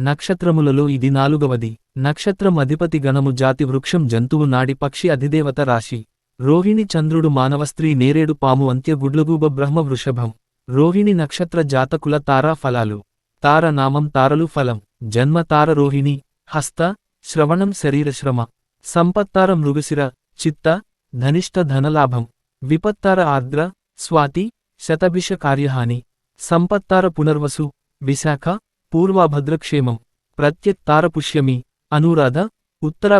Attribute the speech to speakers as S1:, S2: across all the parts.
S1: నక్షత్రములలో ఇది నాలుగవది. నక్షత్రం అధిపతి గణము జాతి వృక్షం జంతువు నాడి పక్షి అధిదేవత రాశి. రోహిణి చంద్రుడు మానవ స్త్రీ నేరేడు పాము అంత్య గుడ్లగూబ బ్రహ్మ వృషభం. రోహిణి నక్షత్ర జాతకుల తారా ఫలాలు. తార నామం తారలు ఫలం. జన్మ తార రోహిణి. హస్త శ్రవణం శరీరశ్రమ సంపత్తార మృగశిర చిత్త ధనిష్ట ధనలాభం. విపత్తార ఆర్ద్ర స్వాతి శతభిష కార్యహాని. సంపత్తార పునర్వసు విశాఖ పూర్వాభద్రక్షేమం ప్రత్యత్తారపుష్యమి అనురాధ ఉత్తర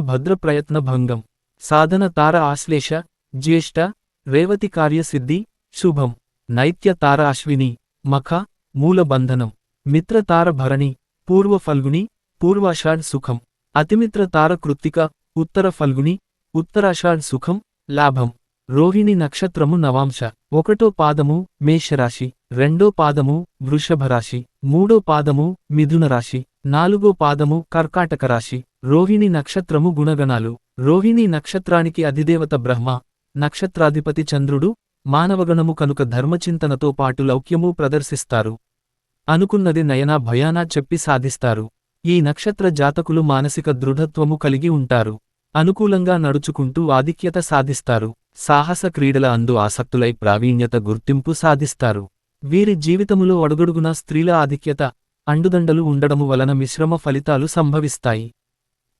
S1: భంగం సాధన తార ఆశ్లేష జ్యేష్ఠ రేవతి కార్యసిద్ధి శుభం నైత్య తార అశ్విని మఖ మూలబంధనం మిత్ర తార భరణి పూర్వ ఫల్గుని పూర్వాషాఢ్ సుఖం అతిమిత్ర తార కృత్తిక ఉత్తర ఫల్గుని ఉత్తరాషాఢ్ సుఖం లాభం. రోహిణి నక్షత్రము నవాంశ. ఒకటో పాదము మేషరాశి. రెండో పాదము వృషభరాశి. మూడో పాదము మిథునరాశి. నాలుగో పాదము కర్కాటక రాశి రోహిణి నక్షత్రము గుణగణాలు. రోహిణి నక్షత్రానికి అధిదేవత బ్రహ్మ. నక్షత్రాధిపతి చంద్రుడు మానవగణము కనుక ధర్మచింతనతో పాటు లౌక్యము ప్రదర్శిస్తారు. అనుకున్నది నయనా భయానా చెప్పి సాధిస్తారు. ఈ నక్షత్ర జాతకులు మానసిక దృఢత్వము కలిగి ఉంటారు. అనుకూలంగా నడుచుకుంటూ ఆధిక్యత సాధిస్తారు. సాహస క్రీడల అందు ఆసక్తులై ప్రావీణ్యత గుర్తింపు సాధిస్తారు. వీరి జీవితములో అడుగడుగునా స్త్రీల ఆధిక్యత అండుదండలు ఉండడము వలన మిశ్రమ ఫలితాలు సంభవిస్తాయి.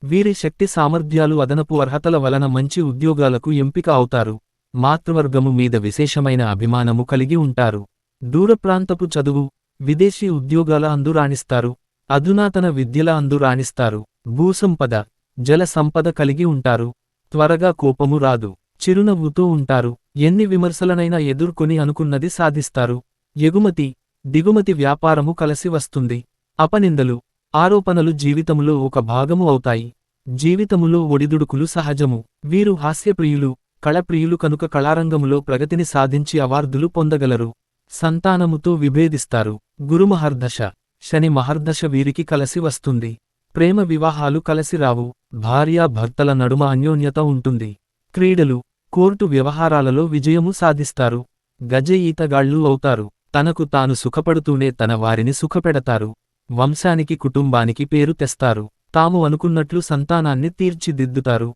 S1: వీరి శక్తి సామర్థ్యాలు అదనపు అర్హతల వలన మంచి ఉద్యోగాలకు ఎంపిక అవుతారు. మాతృవర్గము మీద విశేషమైన అభిమానము కలిగి ఉంటారు. దూరప్రాంతపు చదువు విదేశీ ఉద్యోగాల అందు రాణిస్తారు. అధునాతన విద్యల అందు రాణిస్తారు. భూసంపద జల సంపద కలిగి ఉంటారు. త్వరగా కోపము రాదు. చిరునవ్వుతూ ఉంటారు. ఎన్ని విమర్శలనైనా ఎదుర్కొని అనుకున్నది సాధిస్తారు. ఎగుమతి దిగుమతి వ్యాపారము కలసి వస్తుంది. అపనిందలు ఆరోపణలు జీవితములో ఒక భాగము అవుతాయి. జీవితములో ఒడిదుడుకులు సహజము. వీరు హాస్యప్రియులు కళప్రియులు కనుక కళారంగములో ప్రగతిని సాధించి అవార్డులు పొందగలరు. సంతానముతో విభేదిస్తారు. గురుమహర్దశ శని మహర్దశ వీరికి కలసి వస్తుంది. ప్రేమ వివాహాలు కలసి రావు. భార్యా భర్తల నడుమ అన్యోన్యత ఉంటుంది. క్రీడలు కోర్టు వ్యవహారాలలో విజయము సాధిస్తారు. గజ ఈతగాళ్ళు అవుతారు. తనకు తాను సుఖపడుతూనే తన వారిని సుఖపెడతారు. వంశానికి కుటుంబానికి పేరు తెస్తారు. తాము అనుకున్నట్లు సంతానాన్ని తీర్చిదిద్దుతారు.